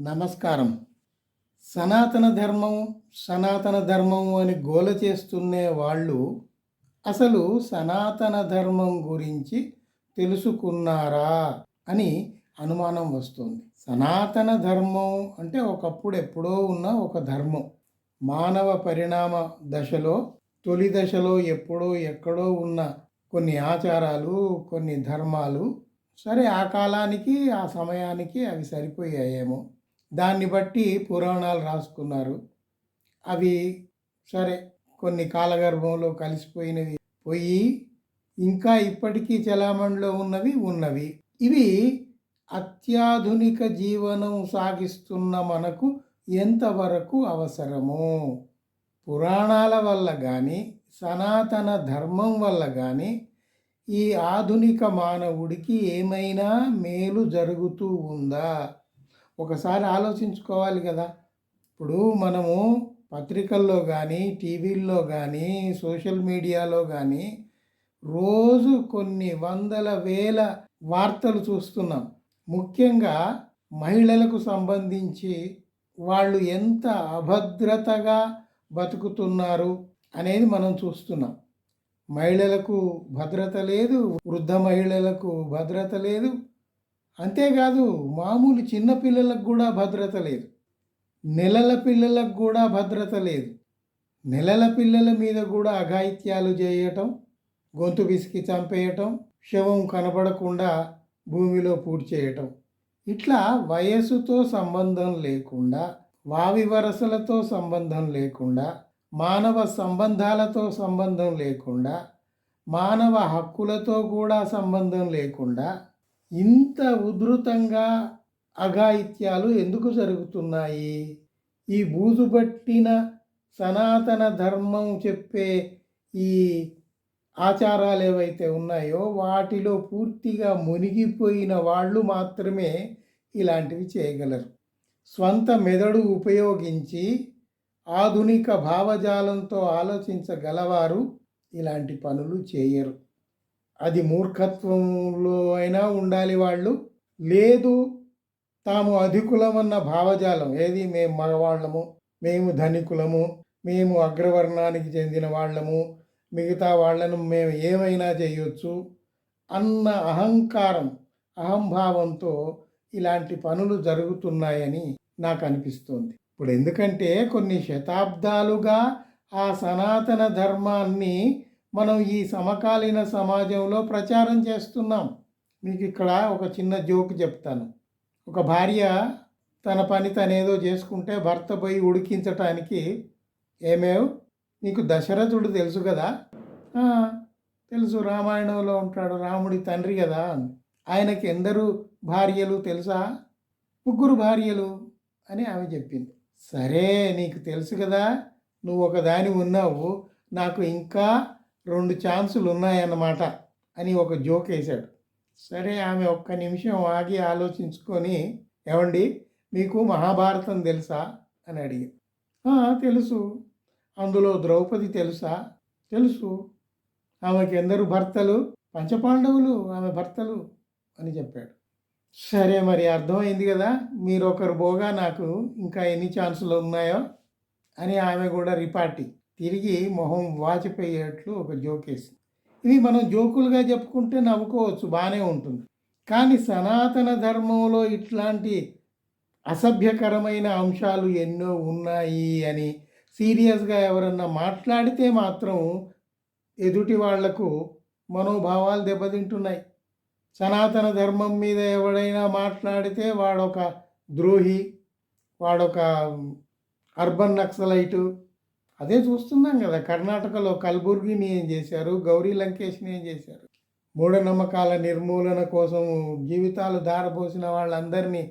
నమస్కారం. సనాతన ధర్మం సనాతన ధర్మం అని గోల చేస్తున్నే వాళ్ళు అసలు సనాతన ధర్మం గురించి తెలుసుకున్నారా అని అనుమానం వస్తుంది. సనాతన ధర్మం అంటే ఒకప్పుడు ఎప్పుడో ఉన్న ఒక ధర్మం. మానవ పరిణామ దశలో తొలి దశలో ఎప్పుడో ఎక్కడో ఉన్న కొన్ని ఆచారాలు కొన్ని ధర్మాలు సరే ఆ కాలానికి ఆ సమయానికి అవి సరిపోయాయేమో. దాన్ని బట్టి పురాణాలు రాసుకున్నారు. అవి సరే కొన్ని కాలగర్భంలో కలిసిపోయినవి పోయి ఇంకా ఇప్పటికీ చలామణిలో ఉన్నవి ఉన్నవి. ఇవి అత్యాధునిక జీవనం సాగిస్తున్న మనకు ఎంతవరకు అవసరము పురాణాల వల్ల కానీ సనాతన ధర్మం వల్ల కానీ ఈ ఆధునిక మానవుడికి ఏమైనా మేలు జరుగుతూ ఉందా? ఒకసారి ఆలోచించుకోవాలి కదా. ఇప్పుడు మనము పత్రికల్లో కానీ టీవీల్లో కానీ సోషల్ మీడియాలో కానీ రోజు కొన్ని వందల వేల వార్తలు చూస్తున్నాం. ముఖ్యంగా మహిళలకు సంబంధించి వాళ్ళు ఎంత అభద్రతగా బతుకుతున్నారు అనేది మనం చూస్తున్నాం. మహిళలకు భద్రత లేదు వృద్ధ మహిళలకు భద్రత లేదు అంతేకాదు మామూలు చిన్న పిల్లలకు కూడా భద్రత లేదు. నెలల పిల్లలకు కూడా భద్రత లేదు. నెలల పిల్లల మీద కూడా అఘాయిత్యాలు చేయటం గొంతు విసికి చంపేయటం శవం కనబడకుండా భూమిలో పూడ్చేయటం ఇట్లా వయస్సుతో సంబంధం లేకుండా వావి వరసలతో సంబంధం లేకుండా మానవ సంబంధాలతో సంబంధం లేకుండా మానవ హక్కులతో కూడా సంబంధం లేకుండా ఇంత ఉధృతంగా అఘాయిత్యాలు ఎందుకు జరుగుతున్నాయి? ఈ బూజుబట్టిన సనాతన ధర్మం చెప్పే ఈ ఆచారాలు ఏవైతే ఉన్నాయో వాటిలో పూర్తిగా మునిగిపోయిన వాళ్ళు మాత్రమే ఇలాంటివి చేయగలరు. స్వంత మెదడు ఉపయోగించి ఆధునిక భావజాలంతో ఆలోచించగలవారు ఇలాంటి పనులు చేయరు. అది మూర్ఖత్వంలో అయినా ఉండాలి వాళ్ళు. లేదు తాము అధికులమన్న భావజాలం. ఏది? మేము మగవాళ్ళము మేము ధనికులము మేము అగ్రవర్ణానికి చెందిన వాళ్ళము మిగతా వాళ్ళను మేము ఏమైనా చేయొచ్చు అన్న అహంకారం అహంభావంతో ఇలాంటి పనులు జరుగుతున్నాయని నాకు అనిపిస్తుంది. ఇప్పుడు ఎందుకంటే కొన్ని శతాబ్దాలుగా ఆ సనాతన ధర్మాన్ని మనం ఈ సమకాలీన సమాజంలో ప్రచారం చేస్తున్నాం. మీకు ఇక్కడ ఒక చిన్న జోక్ చెప్తాను. ఒక భార్య తన పని తనేదో చేసుకుంటే భర్త పోయి ఉడికించటానికి ఏమేవ్? నీకు దశరథుడు తెలుసు కదా? తెలుసు. రామాయణంలో ఉంటాడు. రాముడి తండ్రి కదా ఆయనకి ఎందరూ భార్యలు తెలుసా? ముగ్గురు భార్యలు అని ఆమె చెప్పింది. సరే నీకు తెలుసు కదా. నువ్వు ఒకదాని ఉన్నావు. నాకు ఇంకా రెండు ఛాన్సులు ఉన్నాయన్నమాట అని ఒక జోక్ వేశాడు. సరే ఆమె ఒక్క నిమిషం ఆగి ఆలోచించుకొని ఏమండి మీకు మహాభారతం తెలుసా? అని అడిగి తెలుసు. అందులో ద్రౌపది తెలుసా? తెలుసు. ఆమెకి ఎందరు భర్తలు? పంచపాండవులు ఆమె భర్తలు అని చెప్పాడు. సరే మరి అర్థమైంది కదా మీరు ఒకరు పోగా నాకు ఇంకా ఎన్ని ఛాన్సులు ఉన్నాయో? అని ఆమె కూడా రిపార్టీ. తిరిగి మొహం వాచిపోయేట్లు ఒక జోకేసి ఇవి మనం జోకులుగా చెప్పుకుంటే నవ్వుకోవచ్చు బాగానే ఉంటుంది. కానీ సనాతన ధర్మంలో ఇట్లాంటి అసభ్యకరమైన అంశాలు ఎన్నో ఉన్నాయి అని సీరియస్గా ఎవరన్నా మాట్లాడితే మాత్రం ఎదుటి వాళ్ళకు మనోభావాలు దెబ్బతింటున్నాయి. సనాతన ధర్మం మీద ఎవడైనా మాట్లాడితే వాడొక ద్రోహి వాడొక అర్బన్ నక్సలైటు అదే చూస్తున్నాం కదా కర్ణాటకలో కల్బుర్గిని ఏం చేశారు గౌరీ లంకేష్ని ఏం చేశారు? మూఢనమ్మకాల నిర్మూలన కోసం జీవితాలు దారపోసిన వాళ్ళందరినీ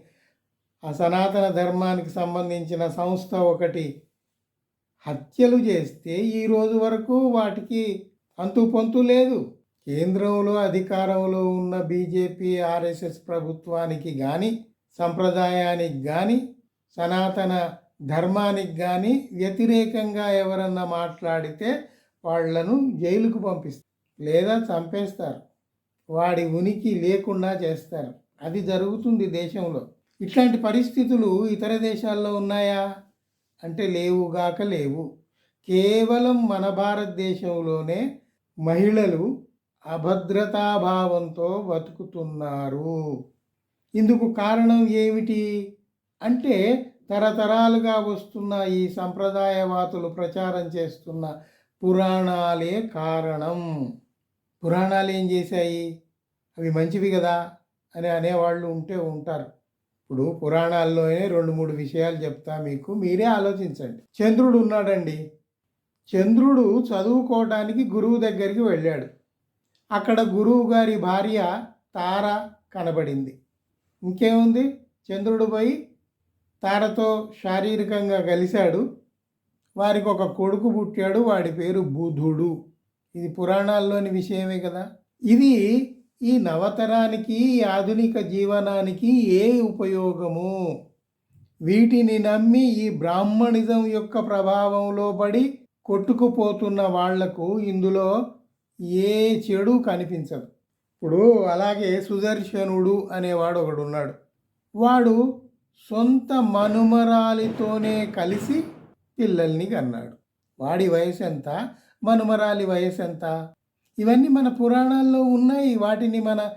ఆ సనాతన ధర్మానికి సంబంధించిన సంస్థ ఒకటి హత్యలు చేస్తే ఈ రోజు వరకు వాటికి అంతు పొంతు లేదు. కేంద్రంలో అధికారంలో ఉన్న బీజేపీ ఆర్ఎస్ఎస్ ప్రభుత్వానికి కానీ సంప్రదాయానికి కానీ సనాతన ధర్మానికి కానీ వ్యతిరేకంగా ఎవరన్నా మాట్లాడితే వాళ్ళను జైలుకు పంపిస్తారు. లేదా చంపేస్తారు. వాడి ఉనికి లేకుండా చేస్తారు. అది జరుగుతుంది దేశంలో. ఇట్లాంటి పరిస్థితులు ఇతర దేశాల్లో ఉన్నాయా? అంటే లేవుగాక లేవు. కేవలం మన భారతదేశంలోనే మహిళలు అభద్రతాభావంతో బతుకుతున్నారు. ఇందుకు కారణం ఏమిటి? అంటే తరతరాలుగా వస్తున్న ఈ సంప్రదాయవాతులు ప్రచారం చేస్తున్న పురాణాలే కారణం. పురాణాలు ఏం చేశాయి? అవి మంచివి కదా? అని అనేవాళ్ళు ఉంటే ఉంటారు. ఇప్పుడు పురాణాల్లోనే రెండు మూడు విషయాలు చెప్తా మీకు. మీరే ఆలోచించండి. చంద్రుడు ఉన్నాడండి. చంద్రుడు చదువుకోవడానికి గురువు దగ్గరికి వెళ్ళాడు. అక్కడ గురువు గారి భార్య తార కనబడింది. ఇంకేముంది? చంద్రుడు పోయి తారతో శారీరకంగా కలిశాడు. వారికి ఒక కొడుకు పుట్టాడు. వాడి పేరు బుధుడు. ఇది పురాణాల్లోని విషయమే కదా. ఇది ఈ నవతరానికి ఈ ఆధునిక జీవనానికి ఏ ఉపయోగము? వీటిని నమ్మి ఈ బ్రాహ్మణిజం యొక్క ప్రభావంలో పడి కొట్టుకుపోతున్న వాళ్ళకు ఇందులో ఏ చెడు కనిపించదు. ఇప్పుడు అలాగే సుదర్శనుడు అనేవాడు ఒకడు ఉన్నాడు వాడు సొంత మనుమరాలితోనే కలిసి పిల్లల్ని కన్నాడు. వాడి వయసు ఎంత మనుమరాలి వయసు ఎంత ఇవన్నీ మన పురాణాల్లో ఉన్నాయి. వాటిని మన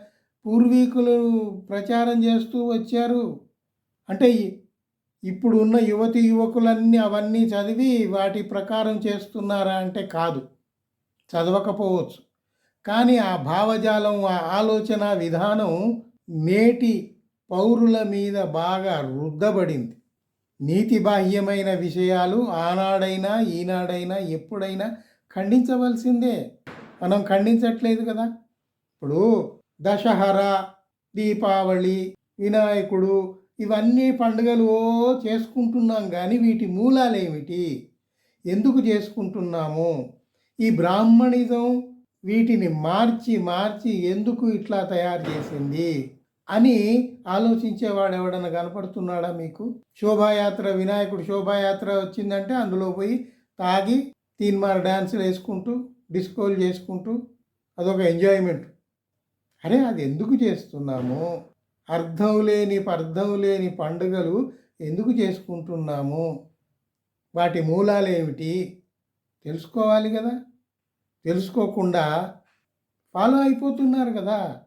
పూర్వీకులు ప్రచారం చేస్తూ వచ్చారు. అంటే ఇప్పుడు ఉన్న యువతి యువకులన్నీ అవన్నీ చదివి వాటి ప్రకారం చేస్తున్నారా అంటే కాదు. చదవకపోవచ్చు. కానీ ఆ భావజాలం ఆ ఆలోచన విధానం నేటి పౌరుల మీద బాగా రుద్దబడింది. నీతి బాహ్యమైన విషయాలు ఆనాడైనా ఈనాడైనా ఎప్పుడైనా ఖండించవలసిందే. మనం ఖండించట్లేదు కదా. ఇప్పుడు దశహరా దీపావళి వినాయకుడు ఇవన్నీ పండుగలు చేసుకుంటున్నాం కానీ వీటి మూలాలేమిటి? ఎందుకు చేసుకుంటున్నాము? ఈ బ్రాహ్మణిజం వీటిని మార్చి మార్చి ఎందుకు ఇట్లా తయారు చేసింది? అని ఆలోచించేవాడు ఎవడన్నా కనపడుతున్నాడా మీకు? శోభాయాత్ర వినాయకుడు శోభాయాత్ర వచ్చిందంటే అందులో పోయి తాగి తీన్మార్ డ్యాన్సులు వేసుకుంటూ డిస్కోలు చేసుకుంటూ అదొక ఎంజాయ్మెంట్. అరే అది ఎందుకు చేస్తున్నాము? అర్థం లేని అర్థం లేని పండుగలు ఎందుకు చేసుకుంటున్నాము? వాటి మూలాలు ఏమిటి తెలుసుకోవాలి కదా? తెలుసుకోకుండా ఫాలో అయిపోతున్నారు కదా?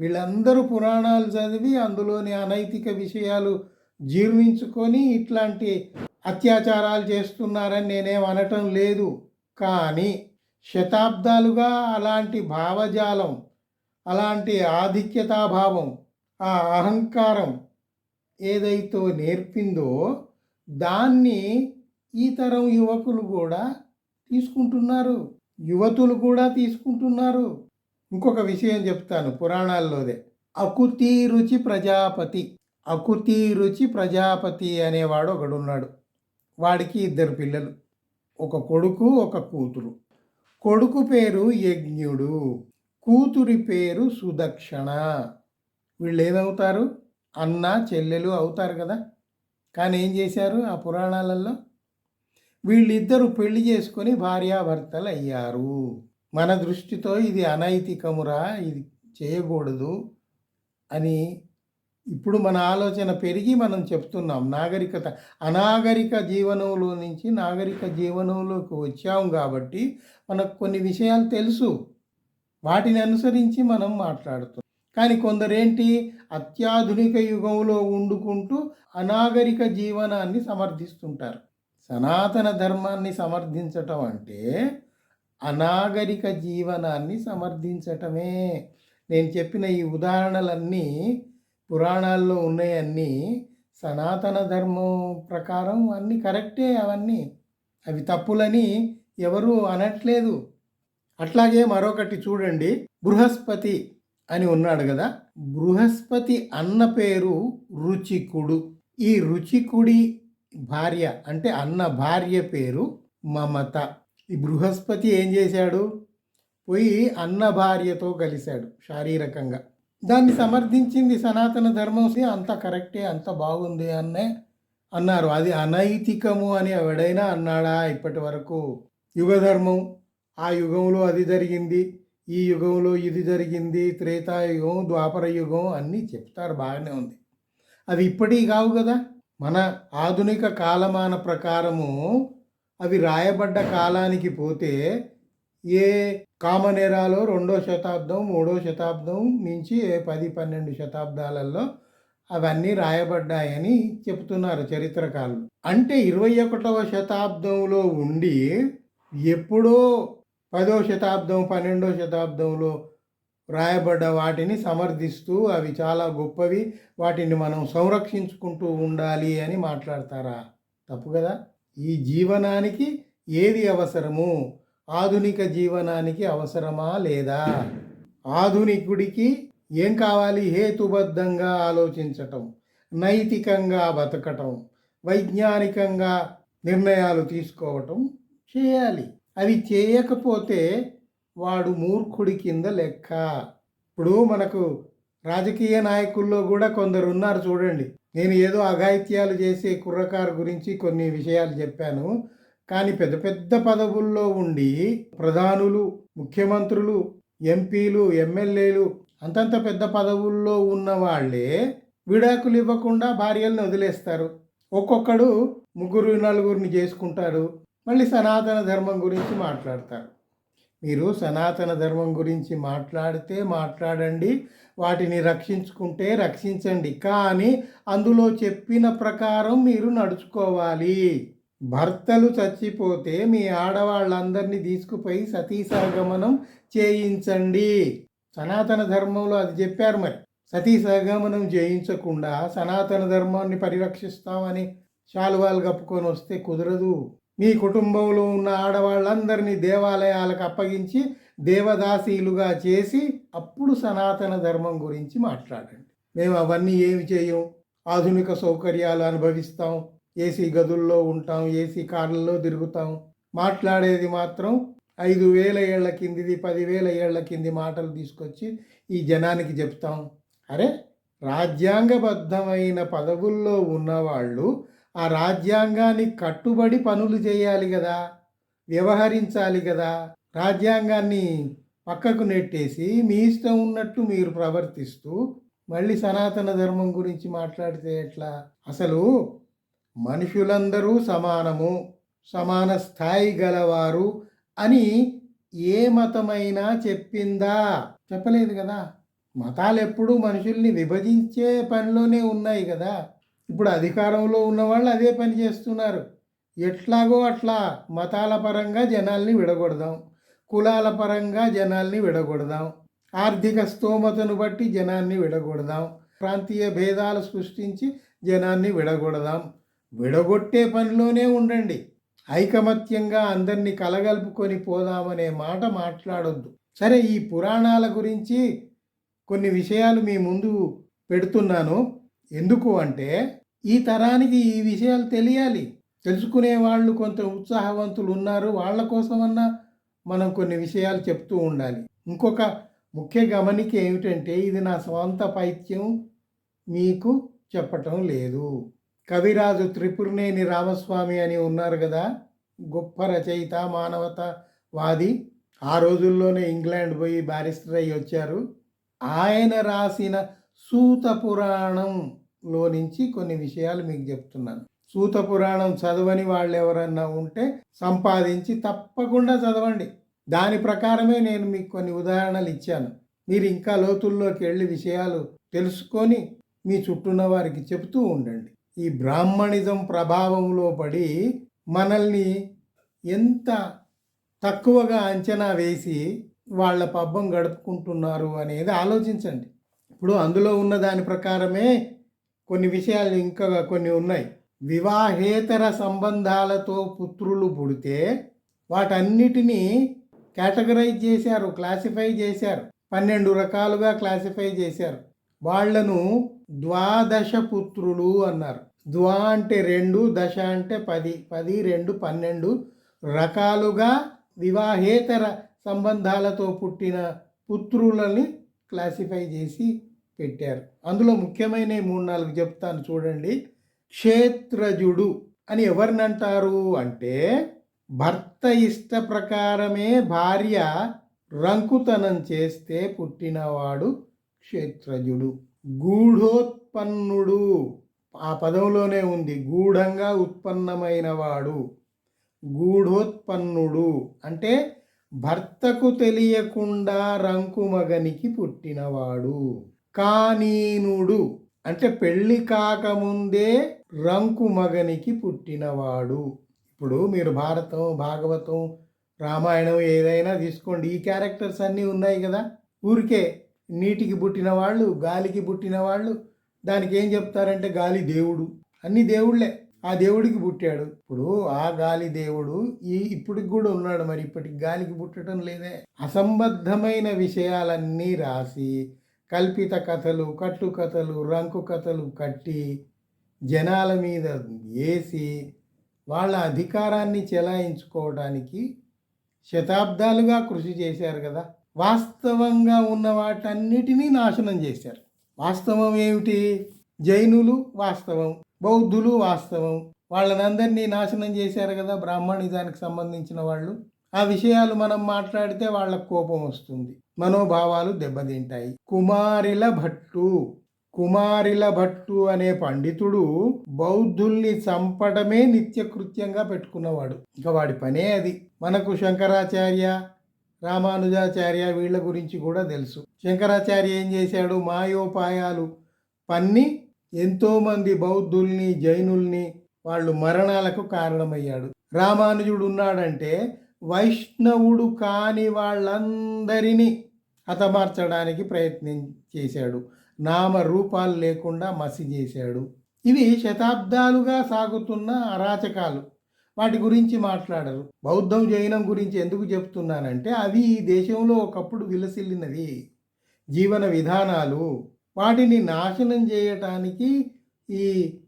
వీళ్ళందరూ పురాణాలు చదివి అందులోని అనైతిక విషయాలు జీర్ణించుకొని ఇట్లాంటి అత్యాచారాలు చేస్తున్నారని నేనేం అనటం లేదు. కానీ శతాబ్దాలుగా అలాంటి భావజాలం అలాంటి ఆధిక్యతాభావం ఆ అహంకారం ఏదైతే నేర్పిందో దాన్ని ఈ తరం యువకులు కూడా తీసుకుంటున్నారు. యువతులు కూడా తీసుకుంటున్నారు. ఇంకొక విషయం చెప్తాను పురాణాల్లోదే. అకుతి రుచి ప్రజాపతి. అకుతి రుచి ప్రజాపతి అనేవాడు ఒకడున్నాడు. వాడికి ఇద్దరు పిల్లలు. ఒక కొడుకు ఒక కూతురు. కొడుకు పేరు యజ్ఞుడు. కూతురి పేరు సుదక్షణ. వీళ్ళు ఏమవుతారు అన్న చెల్లెలు అవుతారు కదా. కానీ ఏం చేశారు ఆ పురాణాలలో వీళ్ళిద్దరూ పెళ్ళి చేసుకొని భార్యాభర్తలు అయ్యారు మన దృష్టితో ఇది అనైతికమురా ఇది చేయకూడదు అని ఇప్పుడు మన ఆలోచన పెరిగి మనం చెప్తున్నాం. నాగరికత అనాగరిక జీవనంలో నుంచి నాగరిక జీవనంలోకి వచ్చాం కాబట్టి మనకు కొన్ని విషయాలు తెలుసు. వాటిని అనుసరించి మనం మాట్లాడుతున్నాం. కానీ కొందరేంటి అత్యాధునిక యుగంలో ఉండుకుంటూ అనాగరిక జీవనాన్ని సమర్థిస్తుంటారు. సనాతన ధర్మాన్ని సమర్థించటం అంటే అనాగరిక జీవనాన్ని సమర్థించటమే. నేను చెప్పిన ఈ ఉదాహరణలన్నీ పురాణాల్లో ఉన్నాయన్నీ. సనాతన ధర్మం ప్రకారం అన్నీ కరెక్టే అవన్నీ. అవి తప్పులని ఎవరూ అనట్లేదు. అట్లాగే మరొకటి చూడండి. బృహస్పతి అని ఉన్నాడు కదా. బృహస్పతి అన్న పేరు రుచికుడు. ఈ రుచికుడి భార్య అంటే అన్న భార్య పేరు మమత. ఈ బృహస్పతి ఏం చేశాడు? పోయి అన్న భార్యతో కలిశాడు శారీరకంగా. దాన్ని సమర్థించింది సనాతన ధర్మం అంత కరెక్టే అంత బాగుంది అన్నే అన్నారు. అది అనైతికము అని ఎవడైనా అన్నాడా? ఇప్పటి వరకు యుగధర్మం ఆ యుగంలో అది జరిగింది ఈ యుగంలో ఇది జరిగింది త్రేతాయుగం ద్వాపర యుగం అన్నీ చెప్తారు బాగానే ఉంది. అవి ఇప్పటివి కావు కదా? మన ఆధునిక కాలమాన ప్రకారము అవి రాయబడ్డ కాలానికి పోతే ఏ కామనేరాలో రెండో శతాబ్దం మూడో శతాబ్దం నుంచి ఏ పది పన్నెండు శతాబ్దాలలో అవన్నీ రాయబడ్డాయని చెప్తున్నారు చరిత్రకారులు. అంటే ఇరవై ఒకటవ శతాబ్దంలో ఉండి ఎప్పుడో పదో శతాబ్దం పన్నెండో శతాబ్దంలో రాయబడ్డ వాటిని సమర్థిస్తూ అవి చాలా గొప్పవి. వాటిని మనం సంరక్షించుకుంటూ ఉండాలి అని మాట్లాడతారా? తప్పు కదా? ఈ జీవనానికి ఏది అవసరము? ఆధునిక జీవనానికి అవసరమా లేదా? ఆధునికుడికి ఏం కావాలి? హేతుబద్ధంగా ఆలోచించటం నైతికంగా బతకటం వైజ్ఞానికంగా నిర్ణయాలు తీసుకోవటం చేయాలి. అవి చేయకపోతే వాడు మూర్ఖుడి కింద లెక్క. ఇప్పుడు మనకు రాజకీయ నాయకుల్లో కూడా కొందరు ఉన్నారు చూడండి. నేను ఏదో అఘాయిత్యాలు చేసే కుర్రకారు గురించి కొన్ని విషయాలు చెప్పాను. కానీ పెద్ద పెద్ద పదవుల్లో ఉండి ప్రధానులు ముఖ్యమంత్రులు ఎంపీలు ఎమ్మెల్యేలు అంతంత పెద్ద పదవుల్లో ఉన్న వాళ్ళే విడాకులు ఇవ్వకుండా భార్యలను వదిలేస్తారు. ఒక్కొక్కడు ముగ్గురు నలుగురిని చేసుకుంటారు మళ్ళీ సనాతన ధర్మం గురించి మాట్లాడతారు. మీరు సనాతన ధర్మం గురించి మాట్లాడితే మాట్లాడండి. వాటిని రక్షించుకుంటే రక్షించండి. కానీ అందులో చెప్పిన ప్రకారం మీరు నడుచుకోవాలి. భర్తలు చచ్చిపోతే మీ ఆడవాళ్ళందరినీ తీసుకుపోయి సతీసహగమనం చేయించండి. సనాతన ధర్మంలో అది చెప్పారు మరి. సతీ సహగమనం చేయించకుండా సనాతన ధర్మాన్ని పరిరక్షిస్తామని శాలువాలు కప్పుకొని వస్తే కుదరదు. మీ కుటుంబంలో ఉన్న ఆడవాళ్ళందరినీ దేవాలయాలకు అప్పగించి దేవదాసీలుగా చేసి అప్పుడు సనాతన ధర్మం గురించి మాట్లాడండి. మేము అవన్నీ ఏమి చేయం? ఆధునిక సౌకర్యాలు అనుభవిస్తాం. ఏసీ గదుల్లో ఉంటాం ఏసీ కార్లలో తిరుగుతాం. మాట్లాడేది మాత్రం ఐదు వేల ఏళ్ళ కిందిది పదివేల ఏళ్ళ కింది మాటలు తీసుకొచ్చి ఈ జనానికి చెప్తాం. అరే రాజ్యాంగబద్ధమైన పదవుల్లో ఉన్నవాళ్ళు ఆ రాజ్యాంగాన్ని కట్టుబడి పనులు చేయాలి కదా వ్యవహరించాలి కదా. రాజ్యాంగాన్ని పక్కకు నెట్టేసి మీ ఇష్టం ఉన్నట్టు మీరు ప్రవర్తిస్తూ మళ్ళీ సనాతన ధర్మం గురించి మాట్లాడితే ఎట్లా? అసలు మనుషులందరూ సమానము సమాన స్థాయి గలవారు అని ఏ మతమైనా చెప్పిందా? చెప్పలేదు కదా. మతాలు ఎప్పుడూ మనుషుల్ని విభజించే పనిలోనే ఉన్నాయి కదా. ఇప్పుడు అధికారంలో ఉన్న వాళ్ళు అదే పని చేస్తున్నారు. ఎట్లాగో అట్లా మతాల పరంగా జనాల్ని విడగొడదాం. కులాల పరంగా జనాల్ని విడగొడదాం. ఆర్థిక స్తోమతను బట్టి జనాన్ని విడగొడదాం. ప్రాంతీయ భేదాలు సృష్టించి జనాన్ని విడగొడదాం. విడగొట్టే పనిలోనే ఉండండి. ఐకమత్యంగా అందరినీ కలగలుపుకొని పోదామనే మాట మాట్లాడొద్దు. సరే ఈ పురాణాల గురించి కొన్ని విషయాలు మీ ముందు పెడుతున్నాను. ఎందుకు అంటే ఈ తరానికి ఈ విషయాలు తెలియాలి. తెలుసుకునే వాళ్ళు కొంత ఉత్సాహవంతులు ఉన్నారు వాళ్ళ కోసమన్నా మనం కొన్ని విషయాలు చెప్తూ ఉండాలి. ఇంకొక ముఖ్య గమనిక ఏమిటంటే ఇది నా స్వంత పైత్యం మీకు చెప్పటం లేదు. కవిరాజు త్రిపురనేని రామస్వామి అని ఉన్నారు కదా గొప్ప రచయిత మానవతవాది. ఆ రోజుల్లోనే ఇంగ్లాండ్ పోయి బారిస్టర్ అయ్యి వచ్చారు. ఆయన రాసిన సూత పురాణంలో నుంచి కొన్ని విషయాలు మీకు చెప్తున్నాను. సూత పురాణం చదవని వాళ్ళు ఎవరన్నా ఉంటే సంపాదించి తప్పకుండా చదవండి. దాని ప్రకారమే నేను మీకు కొన్ని ఉదాహరణలు ఇచ్చాను. మీరు ఇంకా లోతుల్లోకి వెళ్ళి విషయాలు తెలుసుకొని మీ చుట్టూన్న వారికి చెబుతూ ఉండండి. ఈ బ్రాహ్మణిజం ప్రభావంలో పడి మనల్ని ఎంత తక్కువగా అంచనా వేసి వాళ్ళ పబ్బం గడుపుకుంటున్నారు అనేది ఆలోచించండి. ఇప్పుడు అందులో ఉన్న దాని ప్రకారమే కొన్ని విషయాలు ఇంకా కొన్ని ఉన్నాయి. వివాహేతర సంబంధాలతో పుత్రులు పుడితే వాటన్నిటినీ కేటగరైజ్ చేశారు క్లాసిఫై చేశారు. పన్నెండు రకాలుగా క్లాసిఫై చేశారు. వాళ్ళను ద్వాదశ పుత్రులు అన్నారు. ద్వా అంటే రెండు దశ అంటే పది పది రెండు పన్నెండు రకాలుగా వివాహేతర సంబంధాలతో పుట్టిన పుత్రులని క్లాసిఫై చేసి పెట్టారు. అందులో ముఖ్యమైన మూడు నాలుగు చెప్తాను చూడండి. క్షేత్రజుడు అని ఎవరినంటారు అంటే భర్త ఇష్ట ప్రకారమే భార్య రంకుతనం చేస్తే పుట్టినవాడు క్షేత్రజుడు. గూఢోత్పన్నుడు. ఆ పదంలోనే ఉంది. గూఢంగా ఉత్పన్నమైనవాడు. గూఢోత్పన్నుడు. అంటే భర్తకు తెలియకుండా రంకుమగనికి పుట్టినవాడు. కానీనుడు. అంటే పెళ్ళి కాకముందే రంకు మగనికి పుట్టినవాడు. ఇప్పుడు మీరు భారతం భాగవతం రామాయణం ఏదైనా తీసుకోండి. ఈ క్యారెక్టర్స్ అన్నీ ఉన్నాయి కదా? ఊరికే నీటికి పుట్టిన వాళ్ళు గాలికి పుట్టిన వాళ్ళు దానికి ఏం చెప్తారంటే గాలి దేవుడు. అన్ని దేవుళ్ళే. ఆ దేవుడికి పుట్టాడు. ఇప్పుడు ఆ గాలి దేవుడు ఈ ఇప్పటికి కూడా ఉన్నాడు మరి. ఇప్పటికి గాలికి పుట్టడం లేదే. అసంబద్ధమైన విషయాలన్నీ రాసి కల్పిత కథలు కట్టు కథలు రంకు కథలు కట్టి జనాల మీద వేసి వాళ్ళ అధికారాన్ని చెలాయించుకోవడానికి శతాబ్దాలుగా కృషి చేశారు కదా. వాస్తవంగా ఉన్న వాటన్నిటినీ నాశనం చేశారు. వాస్తవం ఏమిటి? జైనులు వాస్తవం బౌద్ధులు వాస్తవం. వాళ్ళనందరినీ నాశనం చేశారు కదా బ్రాహ్మణిజానికి సంబంధించిన వాళ్ళు. ఆ విషయాలు మనం మాట్లాడితే వాళ్ళకు కోపం వస్తుంది. మనోభావాలు దెబ్బతింటాయి. కుమారిల భట్టు. కుమారిల భట్టు అనే పండితుడు బౌద్ధుల్ని చంపడమే నిత్యకృత్యంగా పెట్టుకున్నవాడు. ఇక వాడి పనే అది. మనకు శంకరాచార్య రామానుజాచార్య వీళ్ళ గురించి కూడా తెలుసు. శంకరాచార్య ఏం చేశాడు? మాయోపాయాలు పన్ని ఎంతోమంది బౌద్ధుల్ని జైనుల్ని వాళ్ళు మరణాలకు కారణమయ్యాడు. రామానుజుడు ఉన్నాడంటే వైష్ణవుడు కాని వాళ్ళందరినీ హతమార్చడానికి ప్రయత్నం చేశాడు. నామ రూపాలు లేకుండా మసి చేశాడు ఇవి శతాబ్దాలుగా సాగుతున్న అరాచకాలు. వాటి గురించి మాట్లాడరు. బౌద్ధం జైనం గురించి ఎందుకు చెప్తున్నానంటే అవి ఈ దేశంలో ఒకప్పుడు విలసిల్లినవి. జీవన విధానాలు వాటిని నాశనం చేయటానికి ఈ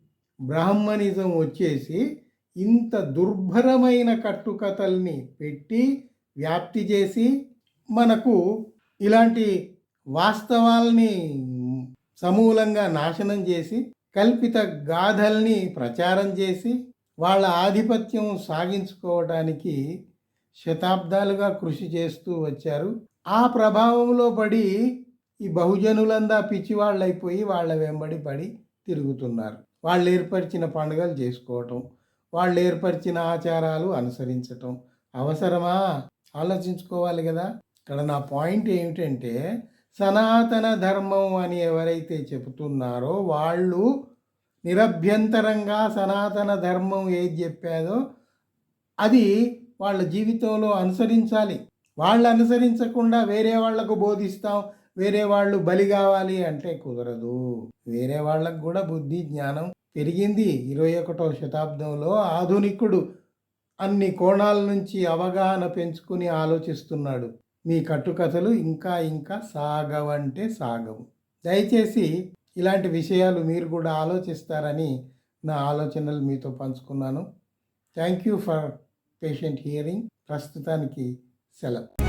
బ్రాహ్మణిజం వచ్చేసి ఇంత దుర్భరమైన కట్టుకథల్ని పెట్టి వ్యాప్తి చేసి మనకు ఇలాంటి వాస్తవాల్ని సమూలంగా నాశనం చేసి కల్పిత గాథల్ని ప్రచారం చేసి వాళ్ళ ఆధిపత్యం సాగించుకోవడానికి శతాబ్దాలుగా కృషి చేస్తూ వచ్చారు. ఆ ప్రభావంలో పడి ఈ బహుజనులందా పిచ్చివాళ్ళు అయిపోయి వాళ్ళ వెంబడి పడి తిరుగుతున్నారు. వాళ్ళు ఏర్పరిచిన పండుగలు చేసుకోవటం వాళ్ళు ఏర్పరిచిన ఆచారాలు అనుసరించటం అవసరమా? ఆలోచించుకోవాలి కదా. ఇక్కడ నా పాయింట్ ఏమిటంటే సనాతన ధర్మం అని ఎవరైతే చెబుతున్నారో వాళ్ళు నిరభ్యంతరంగా సనాతన ధర్మం ఏది చెప్పాదో అది వాళ్ళ జీవితంలో అనుసరించాలి. వాళ్ళు అనుసరించకుండా వేరే వాళ్ళకు బోధిస్తాం వేరే వాళ్ళు బలి కావాలి అంటే కుదరదు. వేరే వాళ్ళకు కూడా బుద్ధి జ్ఞానం పెరిగింది ఇరవై ఒకటో శతాబ్దంలో ఆధునికుడు అన్ని కోణాల నుంచి అవగాహన పెంచుకుని ఆలోచిస్తున్నాడు. మీ కట్టుకథలు ఇంకా ఇంకా సాగవంటే సాగవు. దయచేసి ఇలాంటి విషయాలు మీరు కూడా ఆలోచిస్తారని నా ఆలోచనలు మీతో పంచుకున్నాను. Thank you for patient hearing. ప్రస్తుతానికి సెలవు.